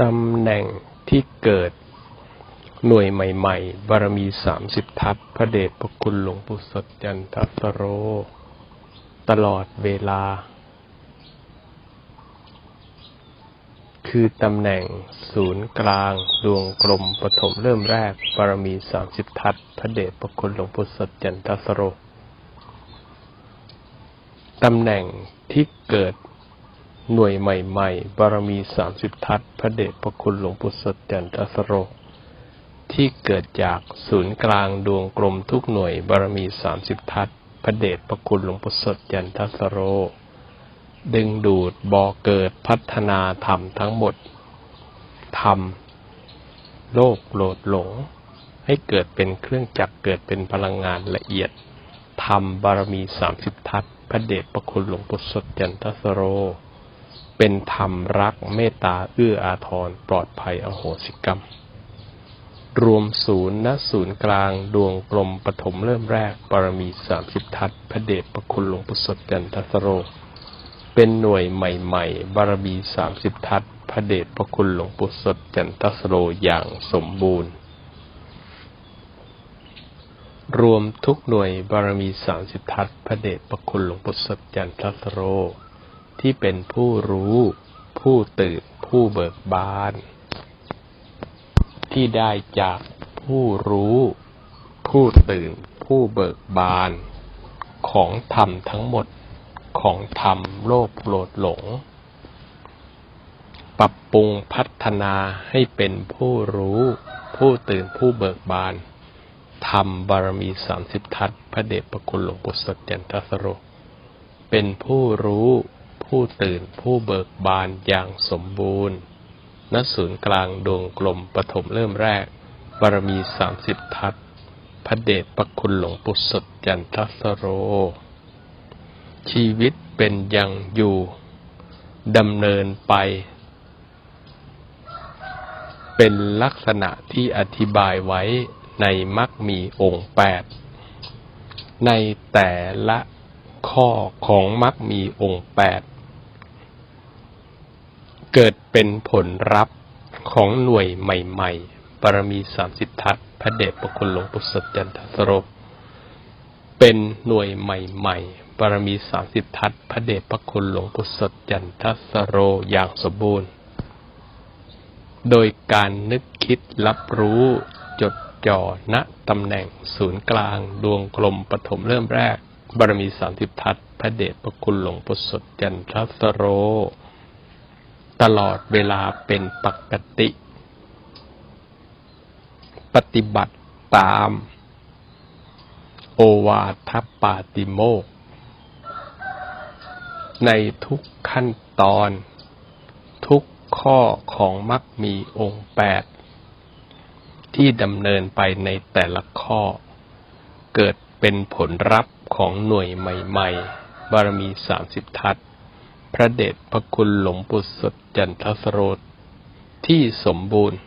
ตำแหน่งที่เกิดหน่วยใหม่ ๆ บารมีสามสิบทัศน์พระเดชพระคุณหลวงปู่สดจันทสโร ตลอดเวลา คือตำแหน่งศูนย์กลาง ดวงกลมปฐมเริ่มแรก บารมีสามสิบทัศน์พระเดชพระคุณหลวงปู่สดจันทสโร ตำแหน่งที่เกิด หน่วยใหม่ๆ บารมีสามสิบทัศพระเดชพระคุณหลวงปู่สดจันทสโร ที่เกิดจากศูนย์กลางดวงกลมทุกหน่วยบารมีสามสิบทัศพระเดชพระคุณหลวงปู่สดจันทสโร ดึงดูดบ่อเกิดพัฒนาธรรมทั้งหมด ธรรม โลกโลดหลง ให้เกิดเป็นเครื่องจักรเกิดเป็นพลังงานละเอียด ธรรมบารมีสามสิบทัศพระเดชพระคุณหลวงปู่สดจันทสโร เป็นธรรมรักเมตตาเอื้ออาทรปลอดภัยอโหสิกรรม รวมศูนย์ณศูนย์กลางดวงกลมปฐมเริ่มแรกบารมีสามสิบทัศน์พระเดชพระคุณหลวงปู่สดจันทสโร เป็นหน่วยใหม่ ๆ บารมีสามสิบทัศน์พระเดชพระคุณหลวงปู่สดจันทสโรอย่างสมบูรณ์ รวมทุกหน่วยบารมีสามสิบทัศน์พระเดชพระคุณหลวงปู่สดจันทสโร ที่เป็นผู้รู้ ผู้ตื่น ผู้เบิกบาน ที่ได้จากผู้รู้ ผู้ตื่น ผู้เบิกบาน ของธรรมทั้งหมดของธรรมโลกโปรดหลง ปรับปรุงพัฒนาให้เป็นผู้รู้ ผู้ตื่นผู้เบิกบานธรรมบารมีสามสิบทัศพระเดชพระคุณหลวงปู่สดจันทสโร เป็นผู้รู้ ผู้ตื่นผู้เบิกบานอย่างสมบูรณ์ ณ ศูนย์กลางดวงกลมปฐมเริ่มแรก บารมีสามสิบทัศพระเดชพระคุณหลวงปู่สดจันทสโร ชีวิตเป็นอย่างอยู่ดำเนินไป เป็นลักษณะที่อธิบายไว้ในมักมีองค์แปดในแต่ละข้อของมักมีองค์แปด เกิดเป็นผลลัพธ์ของหน่วยใหม่ๆบารมีสามสิบทัศพระเดชพระคุณหลวงปู่สดจันทสโรเป็นหน่วยใหม่ๆบารมีสามสิบทัศพระเดชพระคุณหลวงปู่สดจันทสโรอย่างสมบูรณ์ โดยการนึกคิดรับรู้จดจ่อณตำแหน่งศูนย์กลางดวงกลมปฐมเริ่มแรก บารมีสามสิบทัศพระเดชพระคุณหลวงปู่สดจันทสโร ตลอดเวลาเป็นปกติ ปฏิบัติตาม โอวาทปาติโมก ในทุกขั้นตอน ทุกข้อของมักมีองค์แปดที่ดำเนินไปในแต่ละข้อ เกิดเป็นผลลัพธ์ของหน่วยใหม่ ๆ บารมีสามสิบทัศ พระเดชพระคุณหลวงปู่สดจันทสโรธที่สมบูรณ์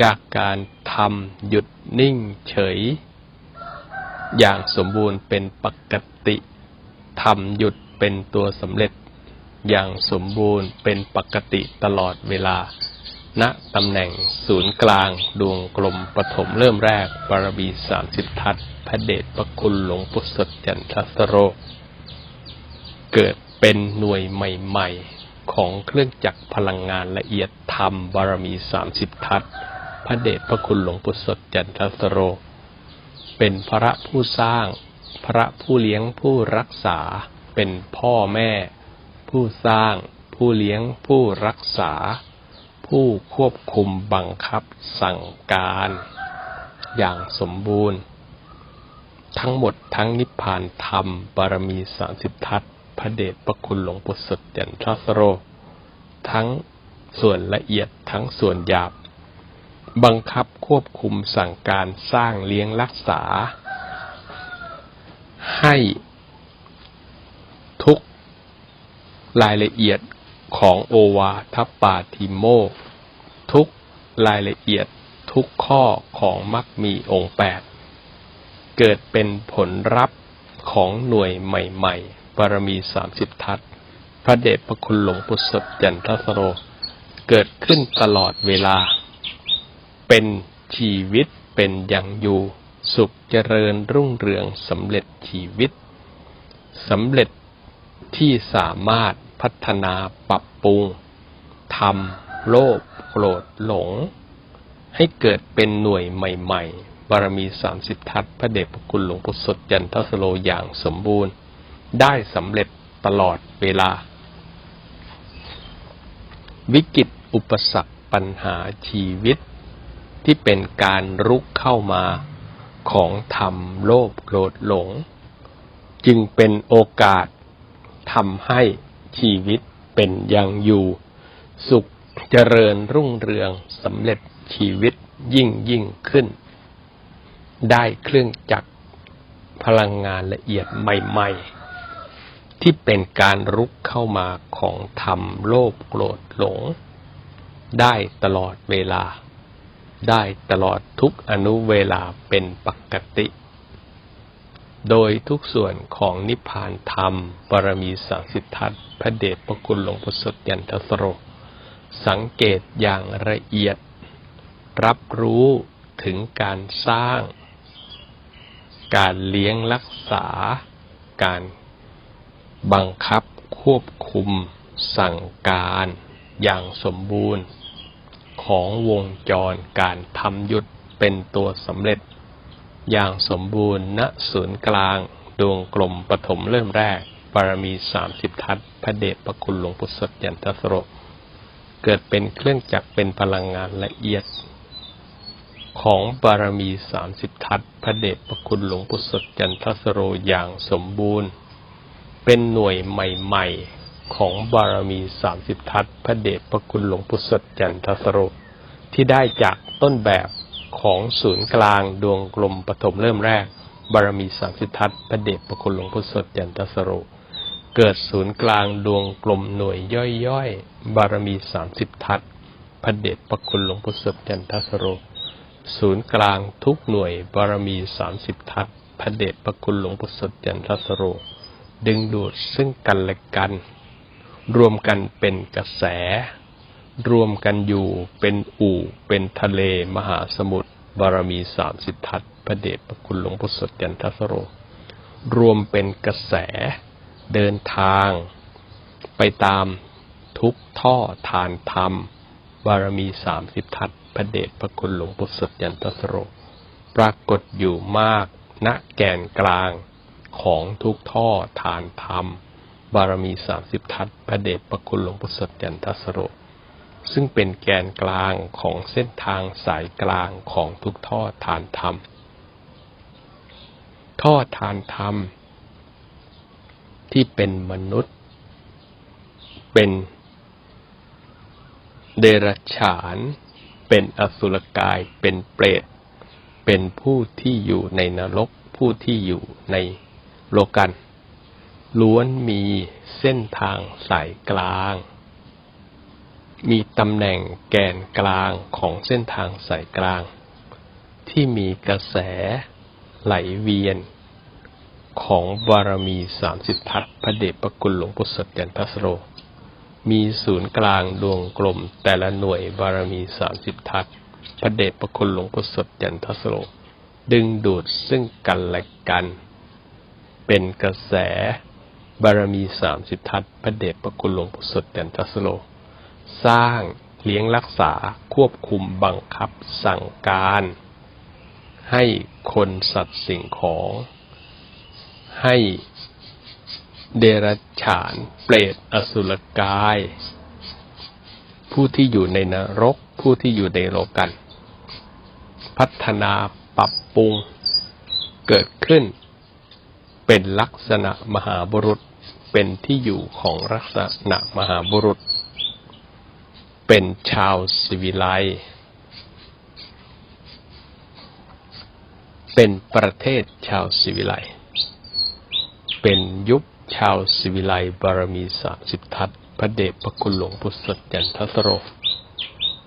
จากการทำหยุดนิ่งเฉย อย่างสมบูรณ์เป็นปกติทำหยุดเป็นตัวสำเร็จ อย่างสมบูรณ์เป็นปกติตลอดเวลา ณตำแหน่งศูนย์กลางดวงกลมปฐมเริ่มแรกบารมีสามสิบทัศพระเดชพระคุณหลวงปู่สดจันทสโร เกิด เป็นหน่วยใหม่ๆ ของเครื่องจักรพลังงานละเอียดธรรมบารมีสามสิบทัศพระเดชพระคุณหลวงปู่สดจันทสโร เป็นพระผู้สร้าง พระผู้เลี้ยงผู้รักษา เป็นพ่อแม่ ผู้สร้าง ผู้เลี้ยงผู้รักษา ผู้ควบคุมบังคับสั่งการ อย่างสมบูรณ์ ทั้งหมดทั้งนิพพานธรรมบารมีสามสิบทัศน์ พระเดชพระคุณหลวงปู่สดจันทสโร ทั้งส่วนละเอียดทั้งส่วนหยาบ บังคับควบคุมสั่งการสร้างเลี้ยงรักษา ให้ทุกรายละเอียดของโอวาทปาติโม ทุกรายละเอียดทุกข้อของมักมีองค์แปดเกิดเป็นผลลัพธ์ของหน่วยใหม่ ๆ บารมีสามสิบทัศพระเดชพระคุณหลวงปู่สดจันทสโร เกิดขึ้นตลอดเวลา เป็นชีวิตเป็นอย่างอยู่ สุขเจริญรุ่งเรืองสำเร็จชีวิตสำเร็จที่สามารถพัฒนาปรับปรุงทำโลภโกรธหลง ให้เกิดเป็นหน่วยใหม่ ๆ บารมีสามสิบทัศพระเดชพระคุณหลวงปู่สดยันทสโลอย่างสมบูรณ์ ได้สำเร็จตลอดเวลา วิกฤตอุปสรรคปัญหาชีวิต ที่เป็นการรุกเข้ามาของธรรมโลภโกรธหลง จึงเป็นโอกาสทำให้ชีวิตเป็นอย่างอยู่ สุขเจริญรุ่งเรืองสำเร็จชีวิตยิ่งยิ่งขึ้น ได้เครื่องจักรพลังงานละเอียดใหม่ ๆ ที่เป็นการรุกเข้ามาของธรรมโลภโกรธหลง ได้ตลอดเวลา ได้ตลอดทุกอนุเวลาเป็นปกติ โดยทุกส่วนของนิพพานธรรมบารมีสามสิทธัตพระเดชพระคุณหลวงพ่อสดยันทสโร สังเกตอย่างละเอียด รับรู้ถึงการสร้าง การเลี้ยงรักษา การ บังคับควบคุม สั่งการ อย่างสมบูรณ์ ของวงจรการทำหยุดเป็นตัวสำเร็จ อย่างสมบูรณ์ณศูนย์กลาง ดวงกลมปฐมเริ่มแรกบารมีสามสิบทัศพระเดชพระคุณหลวงพุทธสดยันทสโรเกิดเป็นเครื่องจักรเป็นพลังงานละเอียด ของบารมีสามสิบทัศพระเดชพระคุณหลวงพุทธสดยันทสโรอย่างสมบูรณ์ เป็นหน่วยใหม่ๆ ของบารมีสามสิบทัศพระเดชพระคุณหลวงพุทธสดยันทสโรที่ได้จากต้นแบบของศูนย์กลางดวงกลมปฐมเริ่มแรก บารมีสามสิทธัตพระเดชพระคุณหลวงพุทธสดยันทสโรเกิดศูนย์กลางดวงกลมหน่วยย่อยๆ บารมีสามสิบทัศพระเดชพระคุณหลวงพุทธสดยันทสโรศูนย์กลางทุกหน่วยบารมีสามสิบทัศพระเดชพระคุณหลวงพุทธสดยันทสโร ดึงดูดซึ่งกันและกัน รวมกันเป็นกระแส รวมกันอยู่เป็นอู่ เป็นทะเลมหาสมุทรบารมีสามสิทธัตพระเดชพระคุณหลวงพุทธสดยันทสโร รวมเป็นกระแส เดินทาง ไปตามทุกท่อทานธรรม บารมีสามสิบทัศพระเดชพระคุณหลวงพุทธสดยันทสโร ปรากฏอยู่มากณแกนกลาง ของทุกท่อทานธรรม บารมีสามสิบทัศพระเดชพระคุณหลวงพุทธสดยันทสโรซึ่งเป็นแกนกลางของเส้นทางสายกลางของทุกท่อทานธรรม ท่อทานธรรม ที่เป็นมนุษย์ เป็นเดรัจฉาน เป็นอสุรกาย เป็นเปรต เป็นผู้ที่อยู่ในนรก ผู้ที่อยู่ใน โลกัน ล้วนมีเส้นทางสายกลาง มีตำแหน่งแกนกลางของเส้นทางสายกลาง ที่มีกระแสไหลเวียน ของบารมีสามสิบทัศพระเดชพระคุณหลวงพุทธสดยันทสโร มีศูนย์กลางดวงกลมแต่ละหน่วยบารมีสามสิบทัศพระเดชพระคุณหลวงพุทธสดยันทสโร ดึงดูดซึ่งกันและกัน เป็นกระแสบารมีสามสิบทัศพระเดชพระคุณหลวงพุทธสดยันทัสโรสร้างเลี้ยงรักษาควบคุมบังคับสั่งการ ให้คนสัตว์สิ่งของ ให้เดรัจฉาน เปรตอสุรกาย ผู้ที่อยู่ในนรก ผู้ที่อยู่ในโลกัน พัฒนาปรับปรุงเกิดขึ้น เป็นลักษณะมหาบุรุษ เป็นที่อยู่ของลักษณะมหาบุรุษ เป็นชาวสิวิไลเป็นประเทศชาวสิวิไลเป็นยุคชาวสิวิไลบารมีสาสิบทัศพระเดชพระคุณหลวงพุทธสดยันทสโร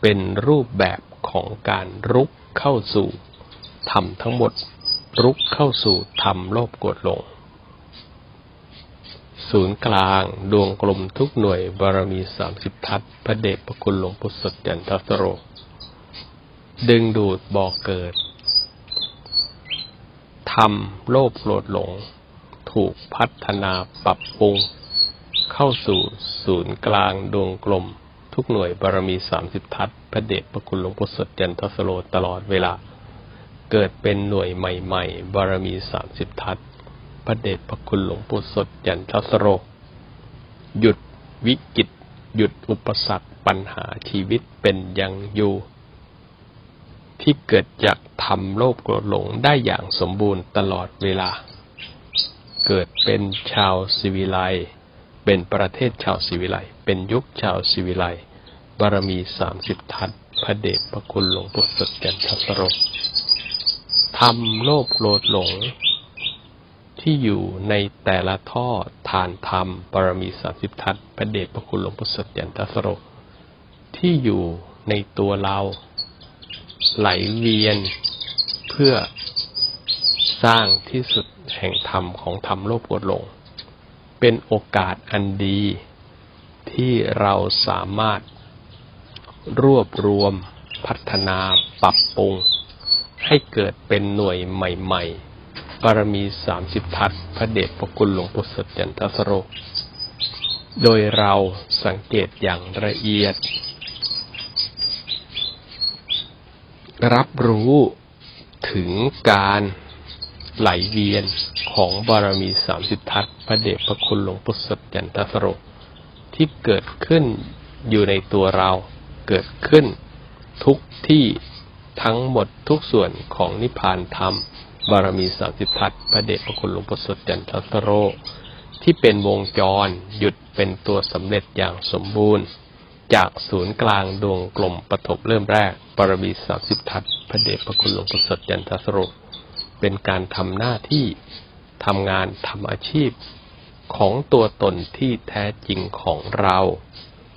เป็นรูปแบบของการรุกเข้าสู่ธรรมทั้งหมด รุกเข้าสู่ธรรมโลภโกรธหลง ศูนย์กลางดวงกลมทุกหน่วยบารมีสามสิบทัศพระเดชพระคุณหลวงปู่สดยันทัสโร ดึงดูดบ่อเกิดทำโลภโกรธหลง ถูกพัฒนาปรับปรุง เข้าสู่ศูนย์กลางดวงกลม ทุกหน่วยบารมีสามสิบทัศพระเดชพระคุณหลวงปู่สดยันทัสโรตลอดเวลา เกิดเป็นหน่วยใหม่ๆ บารมีสามสิบทัศพระเดชพระคุณหลวงปู่สดยันทัสโร หยุดวิกฤตหยุดอุปสรรคปัญหาชีวิตเป็นยังอยู่ ที่เกิดจากทำโลภโกรธหลงได้อย่างสมบูรณ์ตลอดเวลา เกิดเป็นชาวสิวิไลเป็นประเทศชาวสิวิไลเป็นยุคชาวสิวิไลบารมีสามสิบทัศพระเดชพระคุณหลวงปู่สดยันทัสโร ทำโลภโกรธหลง ที่อยู่ในแต่ละท่อทานธรรมบารมีสามสิบทัศพระเดชพระคุณหลวงปู่สดยันทสโรที่อยู่ในตัวเรา ไหลเวียนเพื่อสร้างที่สุดแห่งธรรมของธรรมโลภโกรธหลง เป็นโอกาสอันดีที่เราสามารถรวบรวมพัฒนาปรับปรุง ให้เกิดเป็นหน่วยใหม่ ๆ บารมีสามสิบทัศพระเดชพระคุณหลวงปู่สดยันทสโร โดยเราสังเกตอย่างละเอียด รับรู้ถึงการไหลเวียนของบารมีสามสิบทัศพระเดชพระคุณหลวงปู่สดยันทสโร ที่เกิดขึ้นอยู่ในตัวเราเกิดขึ้นทุกที่ ทั้งหมดทุกส่วนของนิพพานธรรม บารมีสามสิบทัศพระเดชพระคุณหลวงปู่สดยันทสโร ที่เป็นวงจรหยุดเป็นตัวสำเร็จอย่างสมบูรณ์ จากศูนย์กลางดวงกลมปฐมเริ่มแรก บารมีสามสิบทัศพระเดชพระคุณหลวงปู่สดยันทสโร เป็นการทำหน้าที่ทำงานทำอาชีพของตัวตนที่แท้จริงของเรา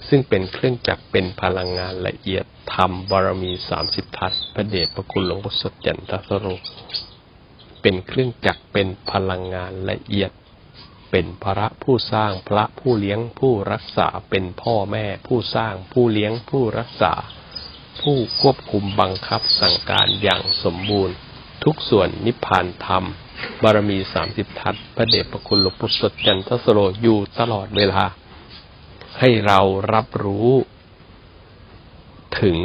ซึ่งเป็นเครื่องจักรเป็นพลังงานละเอียดธรรมบารมีสามสิบทัศพระเดชพระคุณหลวงปู่สดยันทสโรเป็นเครื่องจักรเป็นพลังงานละเอียด เป็นพระผู้สร้างพระผู้เลี้ยงผู้รักษาเป็นพ่อแม่ผู้สร้างผู้เลี้ยงผู้รักษา ผู้ควบคุมบังคับสั่งการอย่างสมบูรณ์ ทุกส่วนนิพพานธรรม บารมีสามสิบทัศพระเดชพระคุณหลวงปู่สดจันทสโรอยู่ตลอดเวลา ให้เรารับรู้ถึง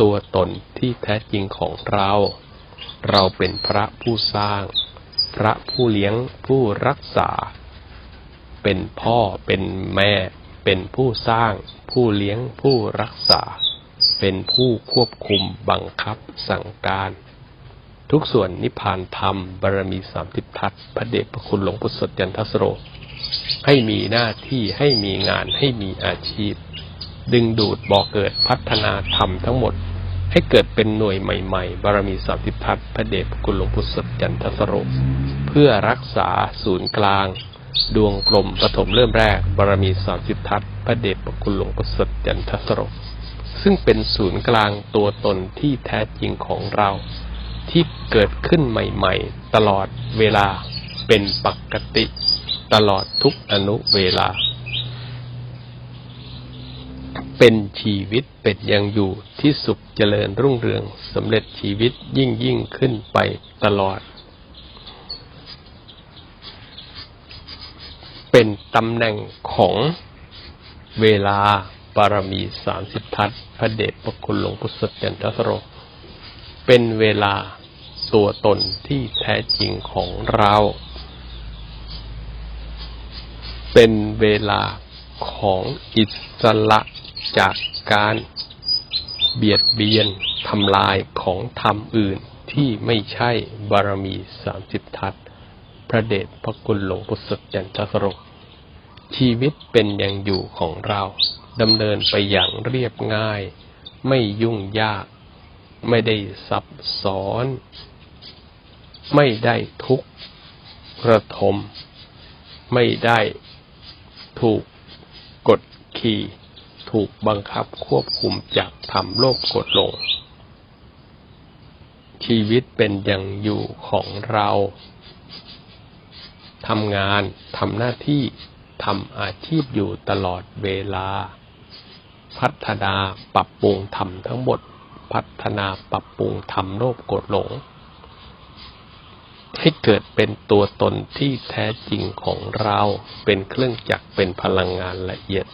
ตัวตนที่แท้จริงของเรา เราเป็นพระผู้สร้าง พระผู้เลี้ยงผู้รักษา เป็นพ่อเป็นแม่ เป็นผู้สร้าง ผู้เลี้ยงผู้รักษา เป็นผู้ควบคุมบังคับสั่งการ ทุกส่วนนิพพานธรรมบารมีสามสิบทัศพระเดชพระคุณหลวงปู่สดยันทสโร ให้มีหน้าที่ให้มีงานให้มีอาชีพ ดึงดูดบ่อเกิดพัฒนาธรรมทั้งหมด ให้เกิดเป็นหน่วยใหม่ๆ บารมีสามสิบทัศพระเดชพระคุณหลวงปู่สดยันทสโรเพื่อรักษาศูนย์กลาง ดวงกลมปฐมเริ่มแรก บารมีสามสิบทัศพระเดชพระคุณหลวงปู่สดยันทสโรซึ่งเป็นศูนย์กลางตัวตนที่แท้จริงของเรา ที่เกิดขึ้นใหม่ๆ ตลอดเวลาเป็นปกติ ตลอดทุกอนุเวลา เป็นชีวิตเป็นยังอยู่ที่สุขเจริญรุ่งเรืองสำเร็จชีวิตยิ่งยิ่งขึ้นไปตลอด เป็นตำแหน่งของเวลาบารมีสามสิบทัศพระเดชพระคุณหลวงปู่สดยันทสโร เป็นเวลาตัวตนที่แท้จริงของเรา เป็นเวลาของอิสระจากการเบียดเบียนทำลายของธรรมอื่นที่ไม่ใช่บารมีสามสิบทัศพระเดชพระคุณหลวงปู่สดยันทสโรชีวิตเป็นอย่างอยู่ของเราดำเนินไปอย่างเรียบง่าย ไม่ยุ่งยาก ไม่ได้ซับซ้อน ไม่ได้ทุกข์ระทม ไม่ได้ ถูกกดขี่ถูกบังคับควบคุมจากธรรมโลภกดลง ชีวิตเป็นอย่างอยู่ของเราทำงานทำหน้าที่ทำอาชีพอยู่ตลอดเวลา พัฒนาปรับปรุงธรรมทั้งหมด พัฒนาปรับปรุงธรรมโลภกรธหลง ให้เกิดเป็นตัวตนที่แท้จริงของเรา เป็นเครื่องจักรเป็นพลังงานละเอียด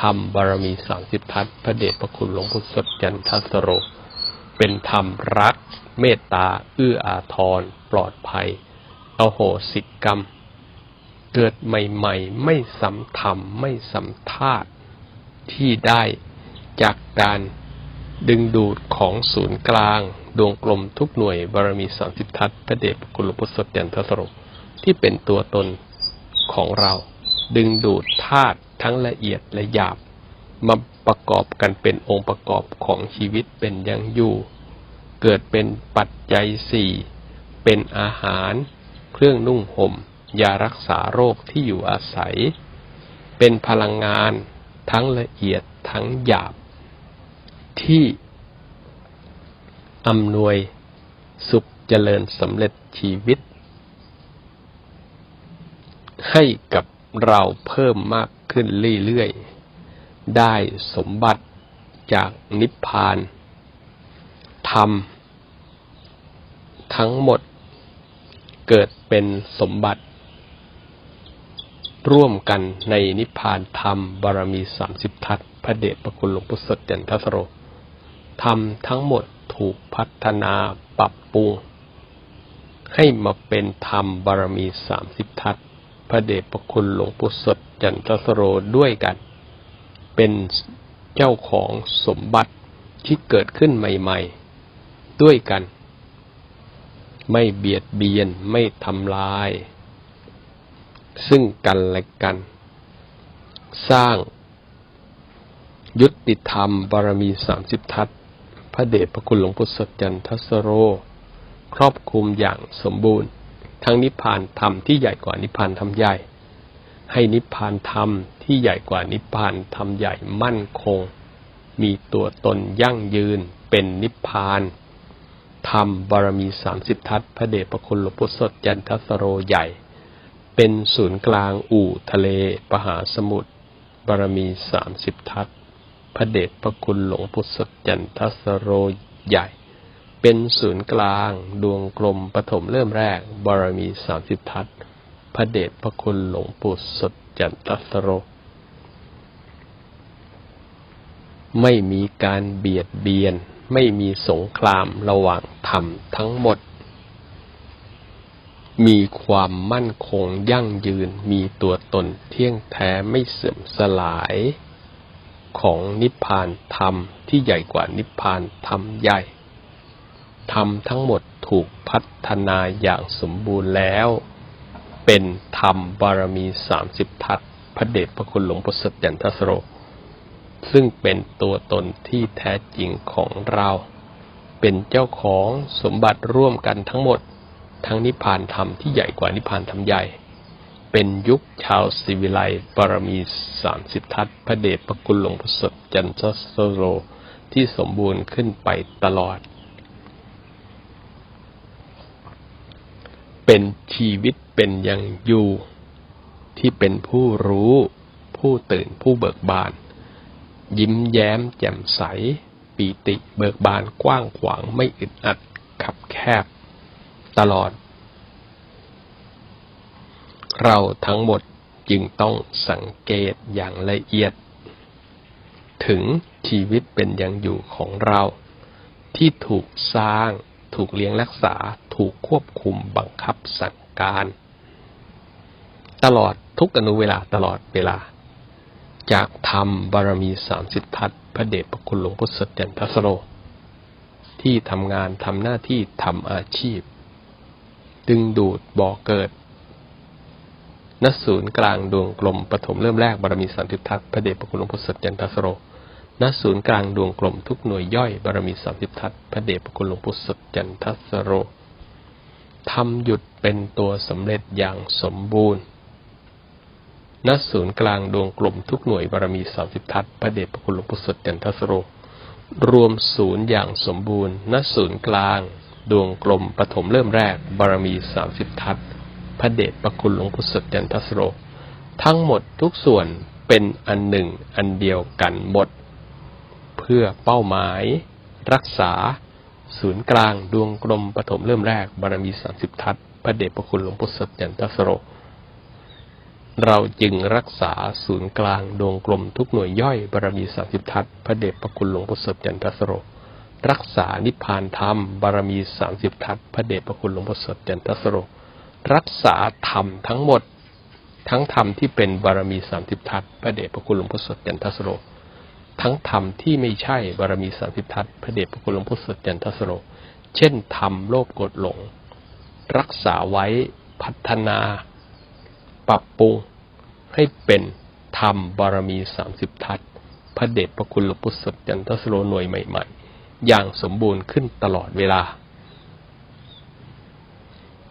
ธรรมบารมีสามสิบทัศพระเดชพระคุณหลวงพุทธสดจันทสโร เป็นธรรมรัก เมตตา เอื้ออาทร ปลอดภัยอโหสิกรรม เกิดใหม่ ๆ ไม่สำธรรม ไม่สำธาตุที่ได้จากการดึงดูดของศูนย์กลาง ดวงกลมทุกหน่วยบารมีสามสิบทัศพระเดชพระคุลพุทธสดจันทสโรที่เป็นตัวตนของเรา ดึงดูดธาตุทั้งละเอียดและหยาบ มาประกอบกันเป็นองค์ประกอบของชีวิตเป็นอยังอยู่ เกิดเป็นปัจจัยสี่เป็นอาหาร เครื่องนุ่งห่ม ยารักษาโรคที่อยู่อาศัย เป็นพลังงานทั้งละเอียดทั้งหยาบ ที่ อำนวยสุขเจริญสำเร็จชีวิต ให้กับเราเพิ่มมากขึ้นเรื่อยๆ ได้สมบัติจากนิพพานธรรม ทั้งหมดเกิดเป็นสมบัติ ร่วมกันในนิพพานธรรมบารมีสามสิบทัศพระเดชพระคุณหลวงพุทธสดจันทสโรธรรมทั้งหมด ถูกพัฒนาปรับปรุง ให้มาเป็นธรรมบารมีสามสิบทัศพระเดชพระคุณหลวงปู่สดจันทสโรด้วยกัน เป็นเจ้าของสมบัติที่เกิดขึ้นใหม่ๆ ด้วยกัน ไม่เบียดเบียนไม่ทำลาย ซึ่งกันและกัน สร้างยุติธรรมบารมีสามสิบทัศ พระเดชพระคุณหลวงปู่สดจันทสโร ครอบคลุมอย่างสมบูรณ์ ทั้งนิพพานธรรมที่ใหญ่กว่านิพพานธรรมใหญ่ ให้นิพพานธรรมที่ใหญ่กว่านิพพานธรรมใหญ่มั่นคง มีตัวตนยั่งยืนเป็นนิพพานธรรมบารมีสามสิบทัศพระเดชพระคุณหลวงพุทธสดจันทสโรใหญ่ เป็นศูนย์กลางอู่ทะเล ปหาสมุทรบารมีสามสิบทัศ พระเดชพระคุณหลวงพุทธสจันทสโรใหญ่ เป็นศูนย์กลาง ดวงกลมปฐมเริ่มแรก บารมีสามสิบทัศพระเดชพระคุณหลวงปู่สดจันทสโร ไม่มีการเบียดเบียน ไม่มีสงครามระหว่างธรรมทั้งหมด มีความมั่นคงยั่งยืน มีตัวตนเที่ยงแท้ไม่เสื่อมสลาย ของนิพพานธรรมที่ใหญ่กว่านิพพานธรรมใหญ่ธรรมทั้งหมดถูกพัฒนาอย่างสมบูรณ์แล้ว เป็นธรรมบารมีสามสิบทัศพระเดชพระคุณหลวงปู่สดยันทสโร ซึ่งเป็นตัวตนที่แท้จริงของเรา เป็นเจ้าของสมบัติร่วมกันทั้งหมด ทั้งนิพพานธรรมที่ใหญ่กว่านิพพานธรรมใหญ่ เป็นยุคชาวสิวิไลบารมีสามสิบทัศพระเดชพระคุณหลวงปู่สดจันทสโรที่สมบูรณ์ขึ้นไปตลอด เป็นชีวิตเป็นยังอยู่ ที่เป็นผู้รู้ ผู้ตื่นผู้เบิกบาน ยิ้มแย้มแจ่มใส ปีติเบิกบานกว้างขวางไม่อึดอัดขับแคบ ตลอด เราทั้งหมดจึงต้องสังเกตอย่างละเอียด ถึงชีวิตเป็นอยังอยู่ของเรา ที่ถูกสร้าง ถูกเลี้ยงรักษา ถูกควบคุมบังคับสั่งการ ตลอดทุกอนุเวลาตลอดเวลา จากธรรมบารมีสามสิทธัตพระเดชพระคุณหลวงพุทธสจันทสโร ที่ทำงานทำหน้าที่ทำอาชีพ ดึงดูดบ่อเกิด ณศูนย์กลางดวงกลมปฐมเริ่มแรกบารมีสามสิทธัตพระเดชพระคุณหลวงพุทธสจันทสโรณศูนย์กลางดวงกลมทุกหน่วยย่อยบารมีสามสิบทัศพระเดชพระคุณหลวงปู่สดจันทัสโรทำหยุดเป็นตัวสำเร็จอย่างสมบูรณ์ณศูนย์กลางดวงกลมทุกหน่วยบารมีสามสิบทัศพระเดชพระคุณหลวงปู่สดจันทัสโร รวมศูนย์อย่างสมบูรณ์ณศูนย์กลาง ดวงกลมปฐมเริ่มแรกบารมีสามสิบทัศ พระเดชพระคุณหลวงปู่สดจันทัสโร ทั้งหมดทุกส่วนเป็นอันหนึ่งอันเดียวกันหมด เพื่อเป้าหมาย รักษา ศูนย์กลางดวงกลมปฐมเริ่มแรกบารมีสามสิบทัศพระเดชพระคุณหลวงพุทธสดยันทสโร เราจึงรักษาศูนย์กลางดวงกลมทุกหน่วยย่อยบารมีสามสิบทัศพระเดชพระคุณหลวงพุทธสดยันทสโรรักษานิพพานธรรม บารมีสามสิบทัศพระเดชพระคุณหลวงพุทธสดยันทสโร รักษาธรรมทั้งหมด ทั้งธรรมที่เป็นบารมีสามสิบทัศน์พระเดชพระคุณหลวงพุทธสดยันทสโร ทั้งธรรมที่ไม่ใช่บารมีสามสิบทัศน์พระเดชพระคุณหลวงพุทธสดยันทสโร เช่นธรรมโลภโกรธหลง รักษาไว้พัฒนา ปรับปรุงให้เป็นธรรมบารมีสามสิบทัศน์พระเดชพระคุณหลวงพุทธสดยันทสโรหน่วยใหม่ ๆ อย่างสมบูรณ์ขึ้นตลอดเวลา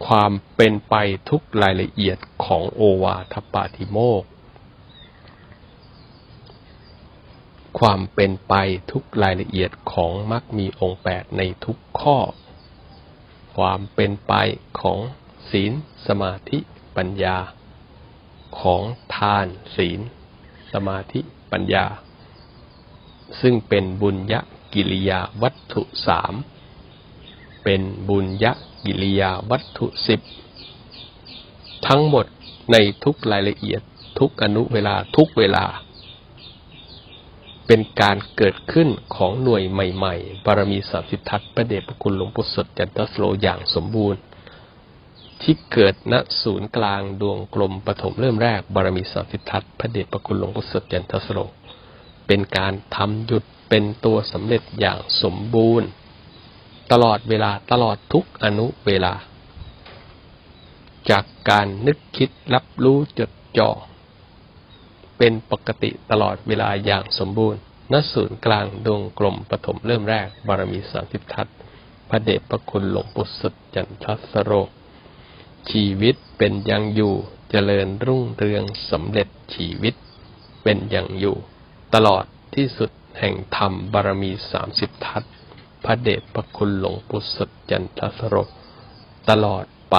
ความเป็นไปทุกรายละเอียดของโอวาทปาติโมก ความเป็นไปทุกรายละเอียดของมรรคมีองค์แปดในทุกข้อ ความเป็นไปของศีล สมาธิ ปัญญา ของทานศีล สมาธิปัญญา ซึ่งเป็นบุญยกิริยาวัตถุสามเป็นบุญย กิริยาวัตถุสิบทั้งหมดในทุกรายละเอียด ทุกอนุเวลาทุกเวลา เป็นการเกิดขึ้นของหน่วยใหม่ๆบารมีสามสิบทัศน์ประเดชพระคุณหลวงปู่สดจันทสโลอย่างสมบูรณ์ ที่เกิดณศูนย์กลางดวงกลมปฐมเริ่มแรกบารมีสามสิบทัศน์พระเดชพระคุณหลวงปู่สดจันทสโลเป็นการทำหยุดเป็นตัวสำเร็จอย่างสมบูรณ์ ตลอดเวลาตลอดทุกอนุเวลา จากการนึกคิดรับรู้จดจ่อ เป็นปกติตลอดเวลาอย่างสมบูรณ์ณศูนย์กลางดวงกลมปฐมเริ่มแรก บารมีสามสิบทัศน์พระเดชพระคุณหลวงปู่สุดจันทสโรชีวิตเป็นอย่างอยู่เจริญรุ่งเรืองสำเร็จชีวิต เป็นอย่างอยู่ ตลอดที่สุดแห่งธรรมบารมีสามสิบทัศน์ พระเดชพระคุณหลวงปู่สุดจันทสโรตลอดไป